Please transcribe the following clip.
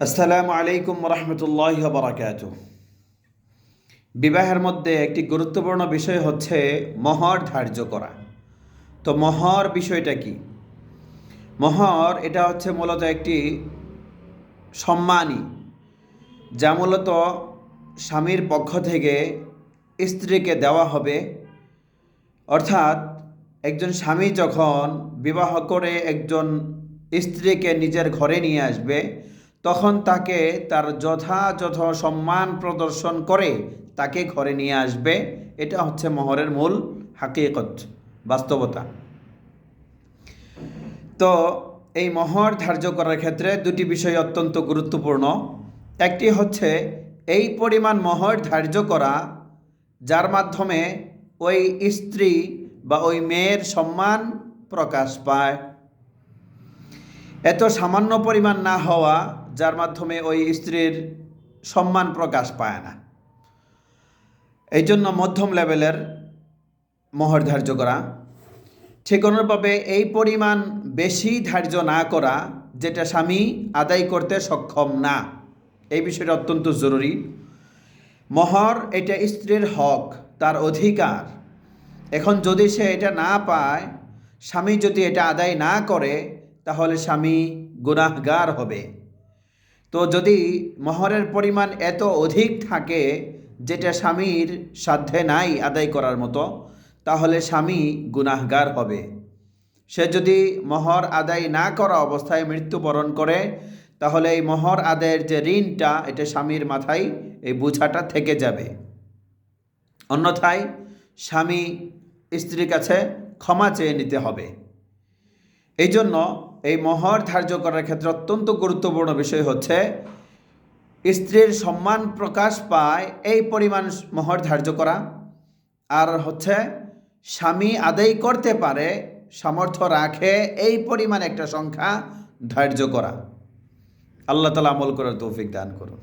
আসসালামু আলাইকুম রহমতুল্লাহ বারাকাত বিবাহের মধ্যে একটি গুরুত্বপূর্ণ বিষয় হচ্ছে মহর ধার্য করা। তো মহর বিষয়টা কি? মহর এটা হচ্ছে মূলত একটি সম্মানী, যা মূলত স্বামীর পক্ষ থেকে স্ত্রীকে দেওয়া হবে। অর্থাৎ একজন স্বামী যখন বিবাহ করে একজন স্ত্রীকে নিজের ঘরে নিয়ে আসবে তখন তাকে তার যথাযথ সম্মান প্রদর্শন করে তাকে ঘরে নিয়ে আসবে। এটা হচ্ছে মহরের মূল হাকিকত, বাস্তবতা। তো এই মহর ধার্য করার ক্ষেত্রে দুটি বিষয় অত্যন্ত গুরুত্বপূর্ণ। একটি হচ্ছে এই পরিমাণ মহর ধার্য করা, যার মাধ্যমে ওই স্ত্রী বা ওই মেয়ের সম্মান প্রকাশ পায়। এত সামান্য পরিমাণ না হওয়া যার মাধ্যমে ওই স্ত্রীর সম্মান প্রকাশ পায় না। এই জন্য মধ্যম লেভেলের মোহর ধার্য করা, ঠিক অনুরূপভাবে এই পরিমাণ বেশি ধার্য না করা যেটা স্বামী আদায় করতে সক্ষম না, এই বিষয়টা অত্যন্ত জরুরি। মহর এটা স্ত্রীর হক, তার অধিকার। এখন যদি সে এটা না পায়, স্বামী যদি এটা আদায় না করে, তাহলে স্বামী গুনাহগার হবে। তো যদি মহরের পরিমাণ এত অধিক থাকে যেটা স্বামীর সাধ্যে নাই আদায় করার মতো, তাহলে স্বামী গুনাহগার হবে। সে যদি মহর আদায় না করা অবস্থায় মৃত্যুবরণ করে, তাহলে এই মহর আদায়ের যে ঋণটা, এটা স্বামীর মাথায় এই বোঝাটা থেকে যাবে। অন্যথায় স্বামী স্ত্রীর কাছে ক্ষমা চেয়ে নিতে হবে। এই জন্য এই মহর ধার্য করার ক্ষেত্রে অত্যন্ত গুরুত্বপূর্ণ বিষয় হচ্ছে, স্ত্রীর সম্মান প্রকাশ পায় এই পরিমাণ মহর ধার্য করা। আর হচ্ছে, স্বামী আদায় করতে পারে, সামর্থ্য রাখে এই পরিমাণ একটা সংখ্যা ধার্য করা। আল্লাহ তালা আমল করার তৌফিক দান করুন।